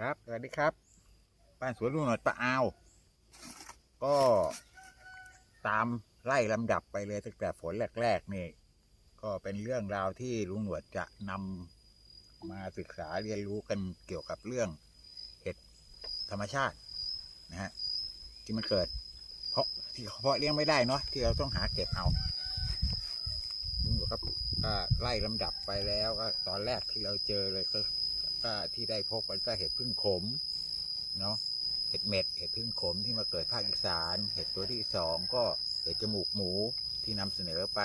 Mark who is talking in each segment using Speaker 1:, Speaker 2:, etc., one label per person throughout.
Speaker 1: ครับสวัสดีครับบ้านสวนลุงหนวดปะอาว ก็ตามไล่ลำดับไปเลยตั้งแต่ฝนแรกๆนี่ ก็เป็นเรื่องราวที่ลุงหนวดจะนำมาศึกษาเรียนรู้กันเกี่ยวกับเรื่องเห็ดธรรมชาตินะฮะที่มันเกิด เพราะที่เพาะเลี้ยงไม่ได้เนาะที่เราต้องหาเก็บเอาลุงหนวดครับก็ไล่ลำดับไปแล้วก็ตอนแรกที่เราเจอเลยก็ ก็ที่ได้พบมันก็เห็ดพึ่งขมเนาะเห็ดเม็ดเห็ดพึ่งขมที่มาเกิดภาคอีสาน เห็ดตัวที่สองก็เห็ดจมูกหมูที่นำเสนอไป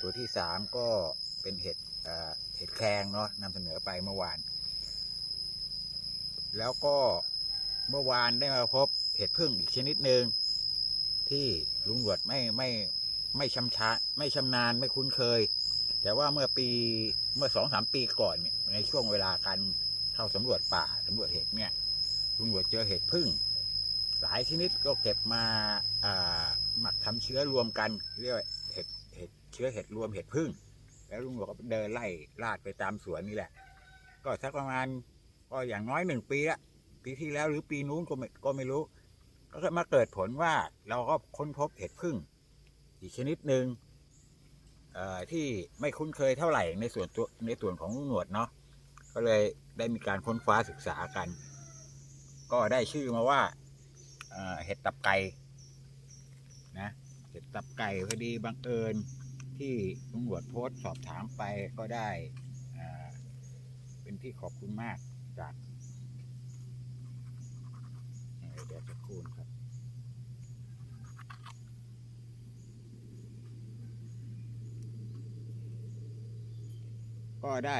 Speaker 1: ตัวที่สามก็เป็นเห็ดเห็ดแครงเนาะนำเสนอไปเมื่อวาน แล้วก็เมื่อวานได้มาพบเห็ดพึ่งอีกชนิดหนึ่งที่ลุงหวดไม่ไม่ไม่ชำชาไม่ชำนาญไม่คุ้นเคย แต่ว่าเมื่อปีเมื่อสองสามปีก่อนเนี่ยในช่วงเวลาการเข้าสำรวจป่าสำรวจเห็ดเนี่ยลุงหลวดเจอเห็ดพึ่ง หลายชนิดก็เก็บมาหมักทำเชื้อรวมกันเรียกว่าเห็ดเห็ดเชื้อเห็ดรวมเห็ดพึ่ง แล้วลุงหลวดก็เดินไล่ลาดไปตามสวนนี่แหละ ก็สักประมาณก็อย่างน้อยหนึ่งปีละปีที่แล้วหรือปีนู้นก็ไม่ก็ไม่รู้ ก็มาเกิดผลว่าเราก็ค้นพบเห็ดพึ่ง อีกชนิดหนึ่ง ที่ไม่คุ้นเคยเท่าไหร่ในส่วนตัวในส่วนของลุงหนวดเนาะก็เลยได้มีการค้นคว้าศึกษากัน ก็ได้ชื่อมาว่าเห็ดตับไก่นะเห็ดตับไก่พอดีบังเอิญที่ลุงหวดโพสต์สอบถามไปก็ได้เป็นที่ขอบคุณมากจากเอ่อเดี๋ยวจะคูณครับ ก็ได้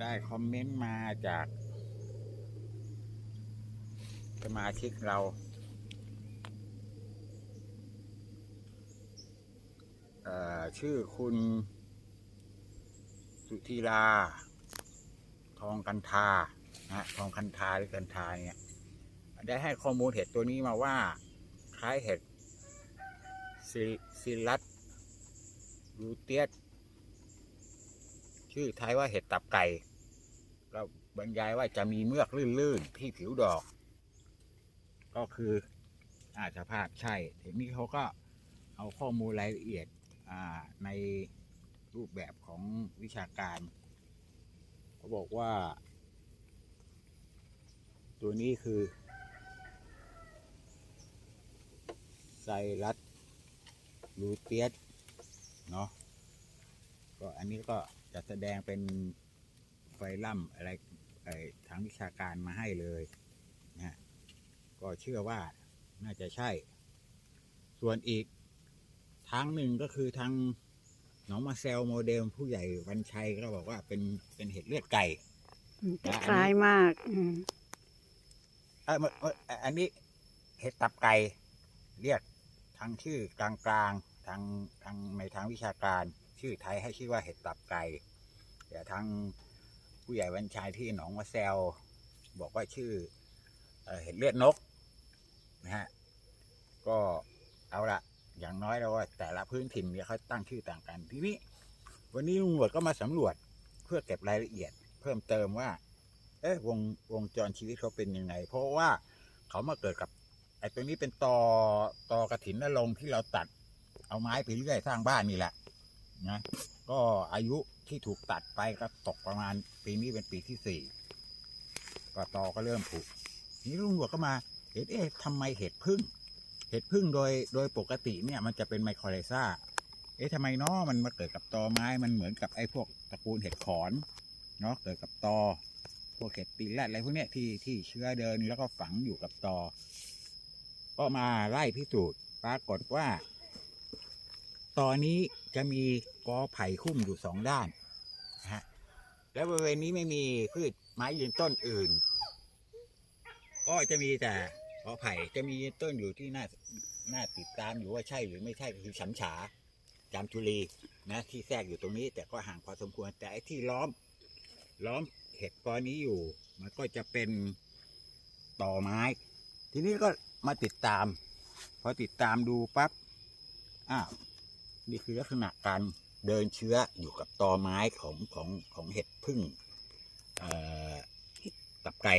Speaker 1: ได้คอมเมนต์มาจากสมาชิกเราเอ่อชื่อคุณสุธีราทองกันทานะทองคันทาหรือกันทาเนี่ยได้ให้ข้อมูลเห็ดตัวนี้มาว่า คล้ายเห็ดซิซิลัสรูเตียส ชื่อไทยว่าเห็ดตับไก่เราบรรยายว่าจะมีเมือกลื่นๆที่ผิวดอก ก็คืออาจจะภาพใช่ทีนี้เขาก็เอาข้อมูลรายละเอียดในรูปแบบของวิชาการเขาบอกว่า ตัวนี้คือไซรัสลูเตียสเนาะก็อันนี้ก็ จะแสดงเป็นไฟลัมอะไรไอ้ทางวิชาการมาให้เลยนะฮะก็เชื่อว่าน่าจะใช่ ส่วนอีกทางหนึ่งก็คือทางหนองมาเซลโมเดลผู้ใหญ่วันชัยก็บอกว่าเป็นเป็นเห็ดเลือดไก่
Speaker 2: อืม
Speaker 1: และอันนี้
Speaker 2: คล้ายมากอืม
Speaker 1: เออเมื่อเมื่ออันนี้เห็ดตับไก่เรียกทางชื่อกลางกลางๆทางทางในทางวิชาการ ชื่อไทยให้ชื่อว่าเห็ดตับไก่แต่ทางผู้ใหญ่วันชัยที่หนองมะแซวบอกว่าชื่อเอเห็ดเลือดนกนะฮะก็เอาละอย่างน้อยเราว่าแต่ละพื้นถิ่นเนี่ยเขาตั้งชื่อต่างกันทีนี้ วันนี้ลุงหวดก็มาสำรวจเพื่อเก็บรายละเอียด เพิ่มเติมว่า เอ๊ะวงวงจรชีวิตเขาเป็นยังไง เพราะว่าเขามาเกิดกับไอ้ตรงนี้เป็นตอตอกระถินนรงที่เราตัด เอาไม้ไปเรื่อยสร้างบ้านนี่แหละ นะก็อายุที่ถูกตัดไปก็ตกประมาณปีนี้เป็นปีที่สี่ก็ตอก็เริ่มผุนี่ลุงหัวก็มา เห็นเอ๊ะทำไมเห็ดพึ่ง เห็ดพึ่งโดยโดยปกติเนี่ยมันจะเป็นไมโครไลซ่า เอ๊ะทำไมเนาะมันมาเกิดกับตอไม้มันเหมือนกับไอ้พวกตระกูลเห็ดขอนเนาะเกิดกับตอพวกเห็ดตีนแรดอะไรพวกเนี้ยที่ที่เชื้อเดินแล้วก็ฝังอยู่กับตอ ก็มาไล่พิสูจน์ปรากฏว่า ตอนนี้ จะมีกอไผ่คุ้มอยู่สองด้านนะฮะแล้วบริเวณนี้ไม่มีพืชไม้ยืนต้นอื่น ก็จะมีแต่กอไผ่จะมีต้นอยู่ที่หน่าหน่าติดตามอยู่ว่าใช่หรือไม่ใช่ก็คือฉำฉาจามจุลีนะที่แทรกอยู่ตรงนี้ แต่ก็ห่างพอสมควร แต่ไอ้ที่ล้อม ล้อมเห็ดกอนี้อยู่ มันก็จะเป็นต่อไม้ ทีนี้ก็มาติดตาม พอติดตามดูปั๊บอ้าว นี่คือลักษณะการเดินเชื้ออยู่กับตอไม้ของของของเห็ดพึ่งตับไก่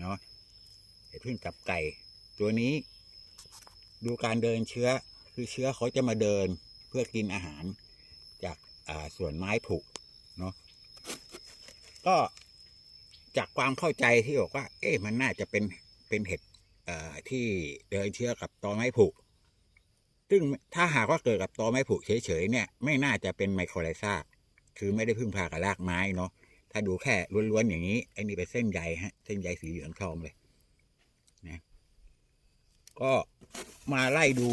Speaker 1: เนาะเห็ดพึ่งตับไก่ ตัวนี้ ดูการเดินเชื้อคือเชื้อเขาจะมาเดินเพื่อกินอาหารจากาส่วนไม้ผุเนาะก็จากความเข้าใจที่บอกว่า เอ๊ะมันน่าจะเป็นเป็นเห็ดที่เดินเชื้อกับตอไม้ผุ ซึ่งถ้าหากว่าเกิดกับตอไม้ผุเฉยๆเนี่ย ไม่น่าจะเป็นไมโครไลซาคือไม่ได้พึ่งพากับรากไม้เนาะถ้าดูแค่ล้วนๆอย่างนี้ไอ้นี่เป็นเส้นใยฮะ เส้นใยสีเหลืองทองเลยนะก็มาไล่ดู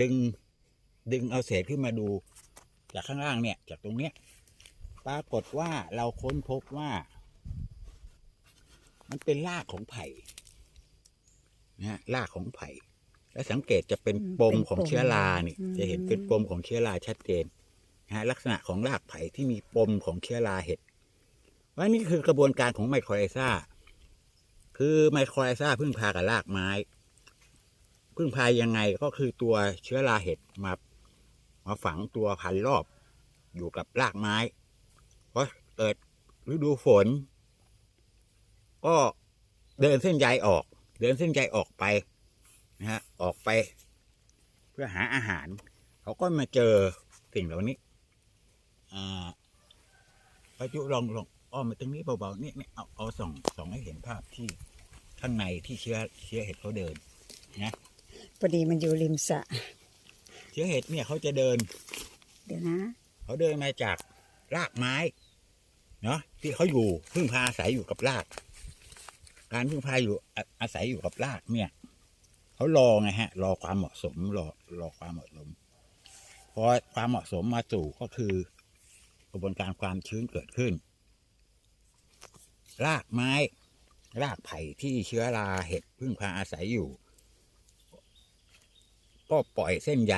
Speaker 1: ดึงดึงเอาเศษขึ้นมาดู จากข้างล่างเนี่ย จากตรงเนี้ยปรากฏว่าเราค้นพบว่า มันเป็นรากของไผ่นะฮะรากของไผ่ และสังเกตจะเป็น
Speaker 2: อืม
Speaker 1: ปม
Speaker 2: เป็น
Speaker 1: ของ
Speaker 2: ปม
Speaker 1: เชื้อรานี่
Speaker 2: อืม
Speaker 1: จะเห็นเป็นปมของเชื้อราชัดเจนนะฮะลักษณะของรากไผ่ที่มีปมของเชื้อราเห็ดว่านี่คือกระบวนการของไมโครไลซาคือไมโครไลซาพึ่งพากับรากไม้ พึ่งพายังไงก็คือตัวเชื้อราเห็ดมามาฝังตัวพันรอบอยู่กับรากไม้เพราะเกิดฤดูฝน ก็เดินเส้นใยออก เดินเส้นใยออกไป นะฮะออกไป เพื่อหาอาหาร เขาก็มาเจอสิ่งเหล่านี้อ่าประจุลองลองอ้อมมาตรงนี้เบาๆเนี่ยเนี่ยเอาเอาส่องส่องให้เห็นภาพที่ข้างในที่เชื้อเชื้อเห็ดเขาเดิน
Speaker 2: พอดีมันอยู่ริมสระ
Speaker 1: เชื้อเห็ดเนี่ยเขาจะเดิน
Speaker 2: เดี๋ยวนะ
Speaker 1: เขาเดินมาจากรากไม้เนาะที่เขาอยู่พึ่งพาอาศัยอยู่กับราก การพึ่งพาอยู่อาอาศัยอยู่กับรากเนี่ย เขารอไงฮะ รอความเหมาะสม รอรอความเหมาะสมพอความเหมาะสมมาสู่ก็คือกระบวนการความชื้นเกิดขึ้น รากไม้ รากไผ่ที่เชื้อราเห็ดพึ่งพาอาศัยอยู่ ก็ปล่อยเส้นใย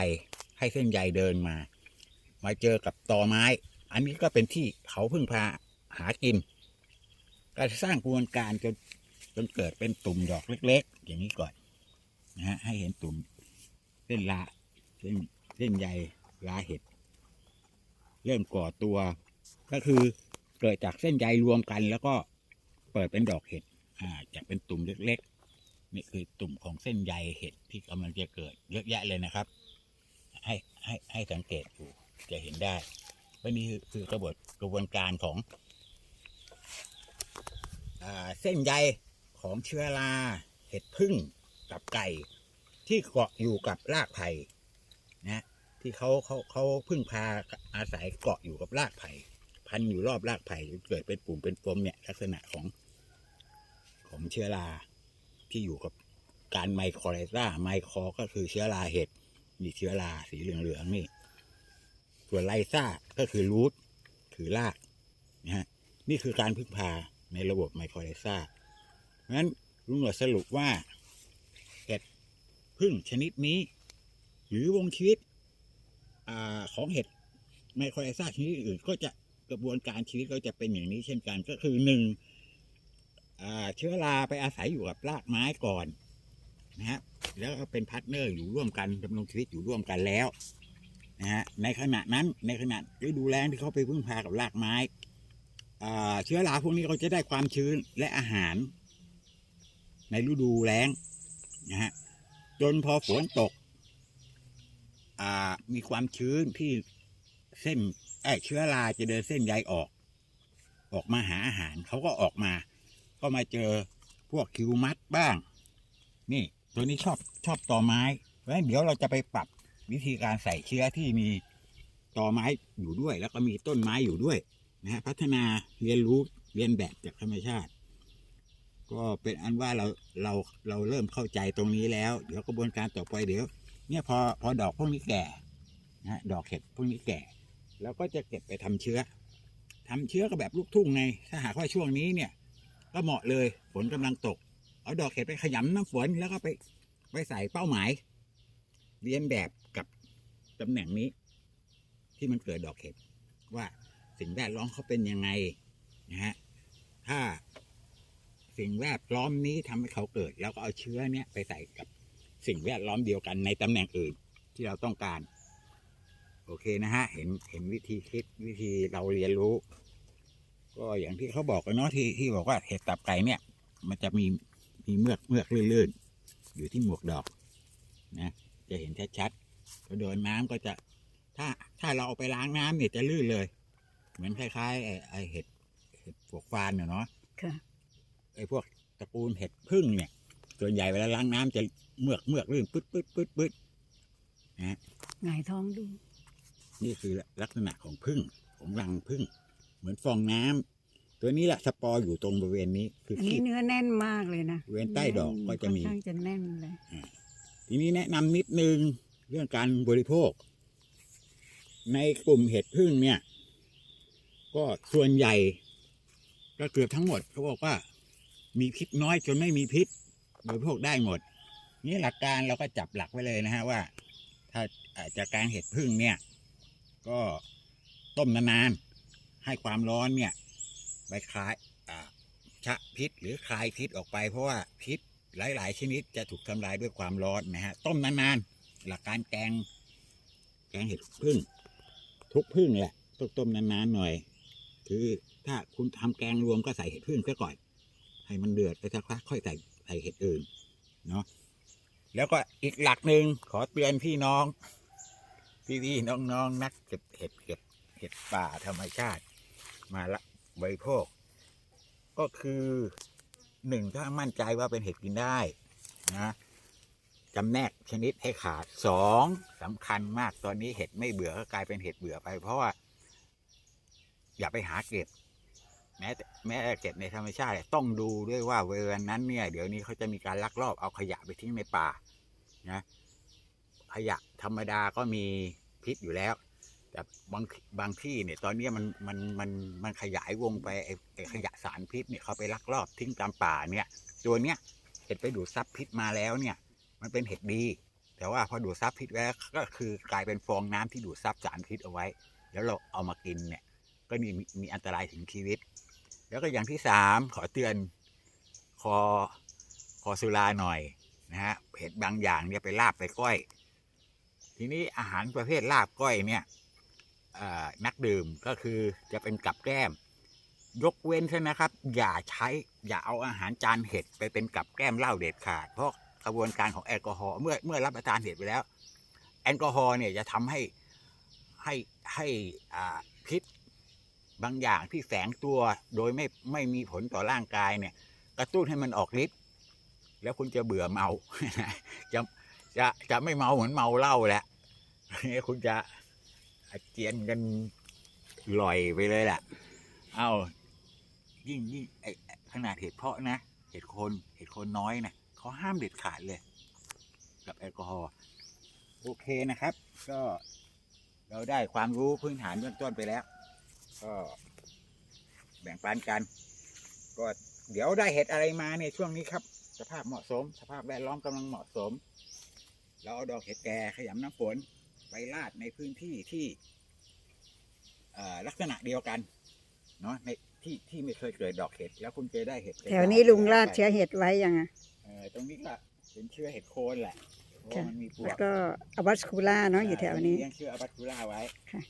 Speaker 1: ให้เส้นใยเดินมา มาเจอกับตอไม้ อันนี้ก็เป็นที่เขาพึ่งพาหากินก็สร้างกระบวนการจนจนเกิดเป็นตุ่มดอกเล็ก ๆ อย่างนี้ก่อน นะฮะให้เห็นตุ่มเส้นลาเส้นเส้นใยลาเห็ด เริ่มก่อตัว ก็คือเกิดจากเส้นใยรวมกัน แล้วก็เปิดเป็นดอกเห็ดอ่าจากเป็นตุ่มเล็กๆนี่คือตุ่มของเส้นใยเห็ดที่กำลังจะเกิดเยอะแยะเลยนะครับ ให้ให้ให้สังเกตดูจะเห็นได้ว่านี่คือกระบวนกระบวนการของอาเส้นใยของเชื้อราเห็ดพึ่ง กับไก่ที่เกาะอยู่กับรากไผ่นะที่เขาเขาเขาพึ่งพาอาศัยเกาะอยู่กับรากไผ่พันอยู่รอบรากไผ่เกิดเป็นปุ่มเป็นปมเนี่ยลักษณะของของเชื้อราที่อยู่กับการไมโครไลซาไมโครก็คือเชื้อราเห็ดมีเชื้อราสีเหลืองๆนี่ ส่วนไลซ่าก็คือรูทคือรากนะฮะนี่คือการพึ่งพาในระบบไมโครไลซ่าเพราะฉะนั้นลุงหนวดสรุปว่า พึ่งชนิดนี้ หรือวงชีวิตอของเห็ดไมโครไลซ่าชนิดอื่น ก็จะกระบวนการชีวิตก็จะเป็นอย่างนี้เช่นกันก็คือหนึ่งเชื้อราไปอาศัยอยู่กับรากไม้ก่อนนะฮะแล้วก็เป็นพาร์ทเนอร์อยู่ร่วมกันดำรงชีวิตอยู่ร่วมกันแล้วนะฮะในขณะนั้นในขณะฤดูแล้งที่เขาไปพึ่งพากับรากไม้เชื้อราพวกนี้เขาจะได้ความชื้นและอาหาร ในฤดูแล้งนะฮะ จนพอฝนตก อ่า มีความชื้นที่เส้นไอ้ยเชื้อราจะเดินเส้นใยออก ออกมาหาอาหารเขาก็ออกมา ก็มาเจอพวกคิวมัดบ้าง นี่ ตัวนี้ชอบชอบตอไม้เพราะฉะนั้นเดี๋ยวเราจะไปปรับวิธีการใส่เชื้อที่มีตอไม้อยู่ด้วย แล้วก็มีต้นไม้อยู่ด้วยนะฮะพัฒนาเรียนรู้เรียนแบบจากธรรมชาติ ก็เป็นอันว่าเราเราเราเริ่มเข้าใจตรงนี้แล้ว เดี๋ยวกระบวนการต่อไปเดี๋ยว เนี่ยพอพอดอกพวกนี้แก่นะดอกเห็ดพวกนี้แก่ แล้วก็จะเก็บไปทำเชื้อทำเชื้อก็แบบลูกทุ่งไง ถ้าหากว่าช่วงนี้เนี่ย ก็เหมาะเลยฝนกำลังตก เอาดอกเห็ดไปขยำน้ำฝนแล้วก็ไปไปใส่เป้าหมาย เรียนแบบกับตำแหน่งนี้ ที่มันเกิดดอกเห็ดว่าสิ่งแวดล้อมเขาเป็นยังไงนะฮะถ้า สิ่งแวดล้อมนี้ทำให้เขาเกิด แล้วก็เอาเชื้อเนี้ยไปใส่กับสิ่งแวดล้อมเดียวกันในตำแหน่งอื่นที่เราต้องการ โอเคนะฮะ เห็นเห็นวิธีคิดวิธีเราเรียนรู้ ก็อย่างที่เขาบอกกันเนาะที่ที่บอกว่าเห็ดตับไก่เนี่ย มันจะมีมีเมือกเมือกลื่นๆอยู่ที่หมวกดอกนะจะเห็นชัดๆพอโดนน้ำก็จะถ้าถ้าเราเอาไปล้างน้ำเนี่ยจะลื่นเลย เหมือนคล้ายๆไอไอ้เห็ดเห็ดปวกฟานเนาะ
Speaker 2: ค่ะ
Speaker 1: ไอ้พวกตระกูลเห็ดพึ่งเนี่ย ส่วนใหญ่เวลาล้างน้ำจะเมือกเมือกลื่นปึ๊ดปึ๊ดปึ๊ดปึ๊ด
Speaker 2: หงายท้องดู
Speaker 1: นี่คือลักษณะของพึ่งของรังพึ่ง เหมือนฟองน้ำตัวนี้แหละสปอร์อยู่ตรงบริเวณนี้ คือ
Speaker 2: อัน
Speaker 1: คี
Speaker 2: นี้
Speaker 1: บ
Speaker 2: เนื้อแน่นมากเลยนะ
Speaker 1: บริเวณใต้ดอกก็จะมี
Speaker 2: ค่อนข้างจะแน่นเลย
Speaker 1: ทีนี้แนะนำนิดนึงเรื่องการบริโภค ในกลุ่มเห็ดพึ่งเนี่ย ก็ส่วนใหญ่ก็เกือบทั้งหมดเขาบอกว่า มีพิษน้อยจนไม่มีพิษบริโภคได้หมด นี่หลักการเราก็จับหลักไว้เลยนะฮะว่า ถ้าจากการเห็ดพึ่งเนี่ย ก็ต้มนานๆให้ความร้อนเนี่ยไปคลายอ่าชะพิษหรือคลายพิษออกไป เพราะว่าพิษหลาย ๆ ชนิดจะถูกทำลายด้วยความร้อนนะฮะต้มนานๆหลักการแกงแกงเห็ดพึ่ง ทุกพึ่งแหละต้องต้มนานๆหน่อย คือถ้าคุณทำแกงรวมก็ใส่เห็ดพึ่งซะก่อน ให้มันเดือดไปสักพักค่อยใส่ใส่เห็ดอื่นเนาะแล้วก็อีกหลักหนึ่งขอเตือนพี่น้อง พี่ๆน้องๆนักเก็บเห็ดเก็บเห็ดป่าธรรมชาติ มาละบริโภค ก็คือหนึ่งถ้ามั่นใจว่าเป็นเห็ดกินได้นะจำแนกชนิดให้ขาดสองสำคัญมากตอนนี้เห็ดไม่เบื่อก็กลายเป็นเห็ดเบื่อไป เพราะว่า อย่าไปหาเก็บ แม้แต่แม้แต่เก็บในธรรมชาติต้องดูด้วยว่าเวลานั้นเนี่ย เดี๋ยวนี้เขาจะมีการลักลอบเอาขยะไปทิ้งในป่านะขยะธรรมดาก็มีพิษอยู่แล้ว แต่บางบางที่เนี่ย ตอนนี้มันมันมันมันขยายวงไปไอ้ขยะสารพิษเนี่ยเขาไปลักลอบทิ้งตามป่าเนี่ย ตัวเนี้ยเห็ดไปดูดซับพิษมาแล้วเนี่ย มันเป็นเห็ดดี แต่ว่าพอดูดซับพิษแล้วก็คือกลายเป็นฟองน้ำที่ดูดซับสารพิษเอาไว้ แล้วเราเอามากินเนี่ย ก็มีมีอันตรายถึงชีวิต แล้วก็อย่างที่สามขอเตือนคอคอสุราหน่อยนะฮะเห็ดบางอย่างเนี่ยไปลาบไปก้อย ทีนี้อาหารประเภทลาบก้อยเนี่ยนักดื่มก็คือจะเป็นกับแก้ม ยกเว้นใช่ไหมครับ อย่าใช้อย่าเอาอาหารจานเห็ดไปเป็นกับแก้มเหล้าเด็ดขาด เพราะกระบวนการของแอลกอฮอล์เมื่อเมื่อรับประทานเห็ดไปแล้ว แอลกอฮอล์เนี่ยจะทำให้ให้ให้อ่าพิษ บางอย่างที่แฝงตัวโดยไม่ไม่มีผลต่อร่างกายเนี่ย กระตุ้นให้มันออกฤทธิ์แล้วคุณจะเบื่อเมา จะจะจะไม่เมาเหมือนเมาเหล้าแหละคุณจะอาเจียนกันลอยไปเลยแหละเอายิ่งยิ่งไอขนาดเห็ดเพาะนะ เห็ดคนเห็ดคนน้อยนะเขาห้ามเด็ดขาดเลย กับแอลกอฮอล์โอเคนะครับ ก็เราได้ความรู้พื้นฐานเบื้องต้นไปแล้ว ก็แบ่งปันกัน ก็เดี๋ยวได้เห็ดอะไรมาในช่วงนี้ครับ สภาพเหมาะสม สภาพแวดล้อมกำลังเหมาะสม เราเอาดอกเห็ดแก่ขยำน้ำฝนไปลาดในพื้นที่ที่เอ่อลักษณะเดียวกันเนาะในที่ที่ไม่เคยเกิดดอกเห็ด แล้วคุณจะได้เห็ด
Speaker 2: แถวนี้ลุงลาดเชื้อเห็ดไว้ยังอะ
Speaker 1: เออตรงนี้ก็เป็นเชื้อเห็ดโคนแหละเพราะว่ามันมีปลว
Speaker 2: แล้ว
Speaker 1: ก
Speaker 2: ก็อวัสคูล่าเนาะอยู่แถวนี้
Speaker 1: เลี้ยงเชื้ออับัตคูล่าไว้
Speaker 2: ค่ะ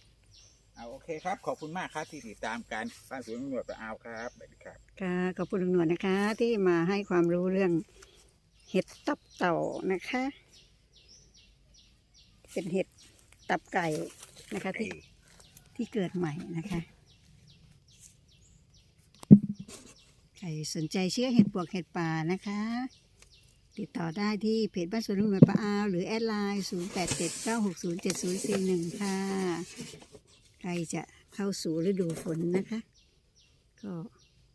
Speaker 1: เอาโอเคครับ ขอบคุณมากครับที่ติดตามการบ้านสวนตำรวจประอาวครับสวัสดีครับ
Speaker 2: ค่ะขอบคุณลุงหนวดนะคะ ที่มาให้ความรู้เรื่องเห็ดตับเต่านะคะ เป็นเห็ดตับไก่นะคะที่ที่เกิดใหม่นะคะใครสนใจเชื่อเห็ดปวกเห็ดป่านะคะ ติดต่อได้ที่เพจบ้านสวนลุงหนวดปะอาว หรือแอดไลน์ 0 8 7 9 6 0 7 0 4 1 ค่ะ ใครจะเข้าสู่ฤดูฝนนะคะ ก็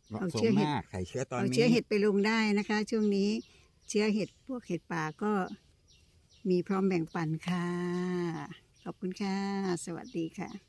Speaker 1: เหมาะ
Speaker 2: เอา
Speaker 1: ส
Speaker 2: เชื้
Speaker 1: ม
Speaker 2: อเห็ด
Speaker 1: มากใส่เชื้อตอน
Speaker 2: เอา
Speaker 1: นี้
Speaker 2: เชื้อเห็ดไปลงได้นะคะ ช่วงนี้เชื้อเห็ดพวกเห็ดป่าก็มีพร้อมแบ่งปันค่ะ ขอบคุณค่ะ สวัสดีค่ะ